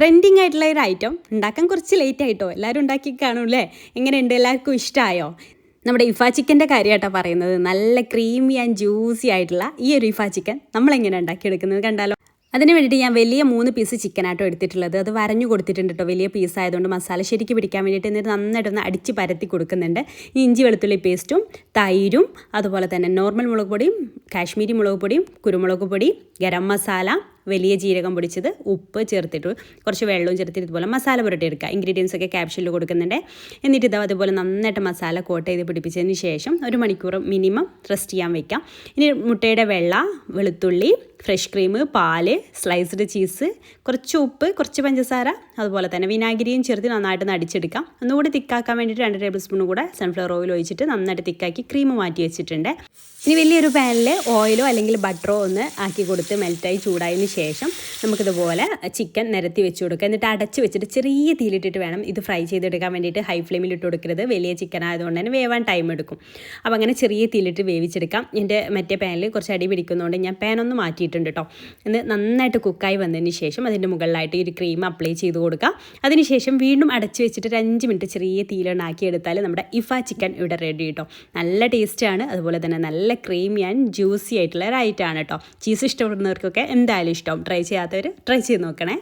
Trending ആയിട്ടുള്ള ഒരു item ഉണ്ടാക്കാൻ കുറച്ച് ലേറ്റ് ആയിട്ടോ? എല്ലാവരും ഉണ്ടാക്കി കാണൂല്ലേ എങ്ങനെയുണ്ട്? എല്ലാവർക്കും ഇഷ്ടമായോ നമ്മുടെ ഇഫ ചിക്കന്റെ കാര്യമായിട്ടാണ് പറയുന്നത്. നല്ല ക്രീമി ആൻഡ് ജ്യൂസി ആയിട്ടുള്ള ഈ ഒരു ഇഫ ചിക്കൻ നമ്മളെങ്ങനെ ഉണ്ടാക്കിയെടുക്കുന്നത് കണ്ടാലോ? അതിന് വേണ്ടിയിട്ട് ഞാൻ വലിയ മൂന്ന് പീസ് ചിക്കനാട്ടോ എടുത്തിട്ടുള്ളത്. അത് വരഞ്ഞു കൊടുത്തിട്ടുണ്ട് കേട്ടോ വലിയ പീസ് ആയതുകൊണ്ട് മസാല ശരിക്ക് പിടിക്കാൻ വേണ്ടിയിട്ട് എന്നിട്ട് നന്നായിട്ടൊന്ന് അടിച്ച് പരത്തി കൊടുക്കുന്നുണ്ട്. ഈ ഇഞ്ചി വെളുത്തുള്ളി പേസ്റ്റും തൈരും അതുപോലെ തന്നെ നോർമൽ മുളക് പൊടിയും കാശ്മീരി മുളക് പൊടിയും കുരുമുളക് പൊടി ഗരം മസാല വലിയ ജീരകം പൊടിച്ചത് ഉപ്പ് ചേർത്തിട്ട് കുറച്ച് വെള്ളവും ചേർത്തിട്ട് ഇതുപോലെ മസാല പുരട്ടി എടുക്കുക. ഇൻഗ്രീഡിയൻസ് ഒക്കെ ക്യാപ്ഷനിൽ കൊടുക്കുന്നുണ്ട്. എന്നിട്ട് ഇതാ അതുപോലെ നന്നായിട്ട് മസാല കോട്ട് ചെയ്ത് പിടിപ്പിച്ചതിന് ശേഷം ഒരു മണിക്കൂർ മിനിമം റെസ്റ്റ് ചെയ്യാൻ വെക്കാം. ഇനി മുട്ടയുടെ വെള്ള വെളുത്തുള്ളി ഫ്രഷ് ക്രീം പാൽ സ്ലൈസ്ഡ് ചീസ് കുറച്ച് ഉപ്പ് കുറച്ച് പഞ്ചസാര അതുപോലെ തന്നെ വിനാഗിരിയും ചേർത്ത് നന്നായിട്ട് നടിച്ചെടുക്കാം ഒന്നുകൂടി തിക്കാക്കാൻ വേണ്ടിയിട്ട് രണ്ട് ടേബിൾ സ്പൂൺ കൂടെ സൺഫ്ലവർ ഓയിൽ ഒഴിച്ചിട്ട് നന്നായിട്ട് തിക്കാക്കി ക്രീം മാറ്റി വെച്ചിട്ടുണ്ട്. ഇനി വലിയൊരു പാനിൽ ഓയിലോ അല്ലെങ്കിൽ ബട്ടറോ ഒന്ന് ആക്കി കൊടുത്ത് മെൽറ്റായി ചൂടായതിന് ശേഷം നമുക്കിതുപോലെ ചിക്കൻ നിരത്തി വെച്ച് കൊടുക്കുക എന്നിട്ട് അടച്ച് വെച്ചിട്ട് ചെറിയ തീയിലിട്ടിട്ട് വേണം ഇത് ഫ്രൈ ചെയ്തെടുക്കാൻ വേണ്ടിയിട്ട് ഹൈ ഫ്ലെയിമിൽ ഇട്ട് കൊടുക്കരുത്. വലിയ ചിക്കൻ ആയതുകൊണ്ട് തന്നെ വേവാൻ ടൈം എടുക്കും. അപ്പോൾ അങ്ങനെ ചെറിയ തീയിലിട്ട് വേവിച്ചെടുക്കാം. എന്റെ മറ്റേ പാനിൽ കുറച്ച് അടി പിടിക്കുന്നതുകൊണ്ട് ഞാൻ പാനൊന്ന് ഒന്ന് മാറ്റിയിട്ടുണ്ട് കേട്ടോ എന്ന് നന്നായിട്ട് കുക്കായി വന്നതിന് ശേഷം അതിന്റെ മുകളിലായിട്ട് ഈ ഒരു ക്രീം അപ്ലൈ ചെയ്ത് കൊടുക്കുക അതിനുശേഷം വീണ്ടും അടച്ച് വെച്ചിട്ട് ഒരു അഞ്ച് മിനിറ്റ് ചെറിയ തീയിലുണ്ടാക്കി എടുത്താൽ നമ്മുടെ ഇഫ ചിക്കൻ ഇവിടെ റെഡി കേട്ടോ നല്ല ടേസ്റ്റാണ് അതുപോലെ തന്നെ നല്ല ക്രീമി ആൻഡ് ജ്യൂസി ആയിട്ടുള്ള ഒരു ഐറ്റമാണ് കേട്ടോ ചീസ് ഇഷ്ടപ്പെടുന്നവർക്കൊക്കെ എന്തായാലും ഇഷ്ടം ട്രൈ ചെയ്യാത്തവർ ട്രൈ ചെയ്ത് നോക്കണേ.